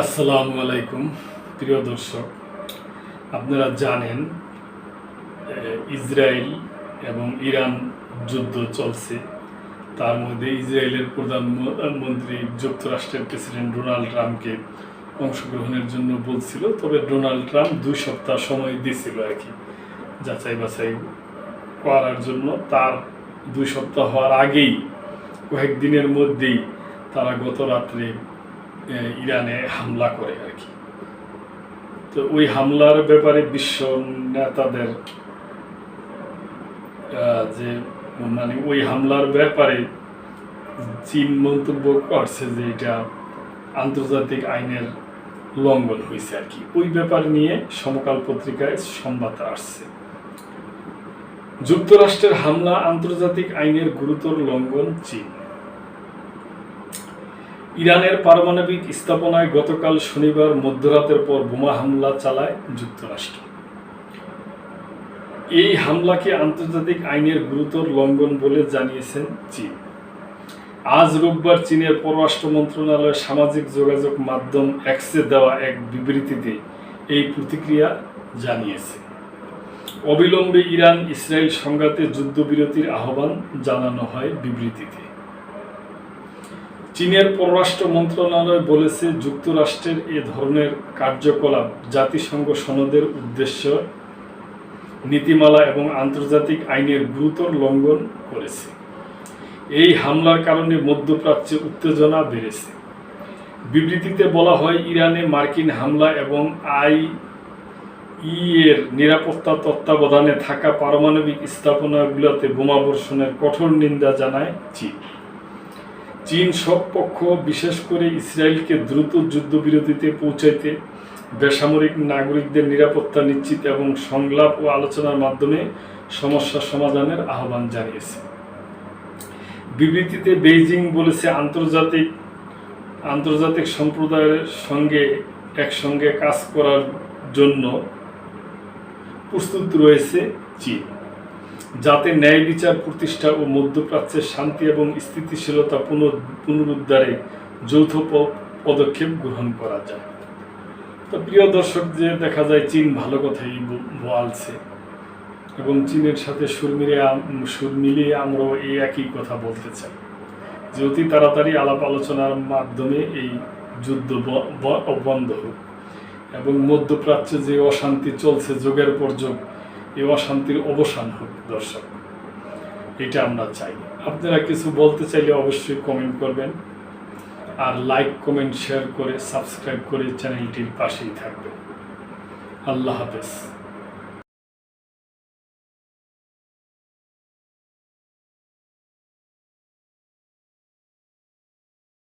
আসসালামু আলাইকুম, প্রিয় দর্শক। আপনারা জানেন ইসরায়েল এবং ইরান যুদ্ধ চলছে। তার মধ্যে ইসরায়েলের প্রধানমন্ত্রী যুক্তরাষ্ট্রের প্রেসিডেন্ট ডোনাল্ড ট্রাম্পকে অংশগ্রহণের জন্য বলছিল, তবে ডোনাল্ড ট্রাম্প দুই সপ্তাহ সময় দিয়েছিল আর কি যাচাই বাছাই করার জন্য। তার দুই সপ্তাহ হওয়ার আগেই কয়েকদিনের মধ্যেই তারা গত রাত্রে ইরানে হামলা করে আর কি। তো ওই হামলার ব্যাপারে বিশ্ব নেতাদের যে মানে ওই হামলার ব্যাপারে চীন মন্তব্য করছে যে এটা আন্তর্জাতিক আইনের লঙ্ঘন হয়েছে আর কি। ওই ব্যাপার নিয়ে সমকাল পত্রিকায় সংবাদ আসছে। যুক্তরাষ্ট্রের হামলা আন্তর্জাতিক আইনের গুরুতর লঙ্ঘন চীন। ইরানের পারমাণবিক স্থাপনায় গতকাল শনিবার মধ্যরাতের পর বোমা হামলা চালায় যুক্তরাষ্ট্র। এই হামলাকে আন্তর্জাতিক আইনের গুরুতর লঙ্ঘন বলে জানিয়েছেন চীন। আজ রোববার চীনের পররাষ্ট্র মন্ত্রণালয়ের সামাজিক যোগাযোগ মাধ্যম এক্সে দেওয়া এক বিবৃতিতে এই প্রতিক্রিয়া জানিয়েছে। অবিলম্বে ইরান ইসরায়েল সংঘাতে যুদ্ধবিরতির আহ্বান জানানো হয় বিবৃতিতে। চীনের পররাষ্ট্র মন্ত্রণালয় বলেছে যুক্তরাষ্ট্রের এ ধরনের কার্যকলাপ জাতিসংঘ সনদের উদ্দেশ্য নীতিমালা এবং আন্তর্জাতিক আইনের গুরুতর লঙ্ঘন করেছে। এই হামলার কারণে মধ্যপ্রাচ্যে উত্তেজনা বেড়েছে। বিবৃতিতে বলা হয়, ইরানে মার্কিন হামলা এবং আই ইয়ের নিরাপত্তা তত্ত্বাবধানে থাকা পারমাণবিক স্থাপনাগুলোতে বোমাবর্ষণের কঠোর নিন্দা জানায় চীন। চীন সব পক্ষ, বিশেষ করে ইসরায়েলকে দ্রুত যুদ্ধবিরতিতে পৌঁছাইতে বেসামরিক নাগরিকদের নিরাপত্তা নিশ্চিত এবং সংলাপ ও আলোচনার মাধ্যমে সমস্যা সমাধানের আহ্বান জানিয়েছে। বিবৃতিতে বেইজিং বলেছে, আন্তর্জাতিক আন্তর্জাতিক সম্প্রদায়ের সঙ্গে, একসঙ্গে কাজ করার জন্য প্রস্তুত রয়েছে চীন। যাতে ন্যায় বিচার প্রতিষ্ঠা ও মধ্যপ্রাচ্যের শান্তি এবং স্থিতিশীলতা পুনরুদ্ধারে যৌথ পদক্ষেপ গ্রহণ করা যায় তো প্রিয় দর্শক, যে দেখা যায় চীন ভালো কথাই বলছে এবং চীনের সাথে সুর মিলিয়ে সুর মিলিয়ে আমরাও এই একই কথা বলতে চাই। যে অতি তাড়াতাড়ি আলাপ আলোচনার মাধ্যমে এই যুদ্ধ বন্ধ হোক এবং মধ্যপ্রাচ্যে যে অশান্তি চলছে, যোগের পর যোগ এই অশান্তির অবসান হোক দর্শক। এটা আমরা চাই। আপনারা কিছু বলতে চাইলে অবশ্যই কমেন্ট করবেন। আর লাইক কমেন্ট শেয়ার করে সাবস্ক্রাইব করে চ্যানেলটির পাশেই থাকবেন। আল্লাহ হাফেজ।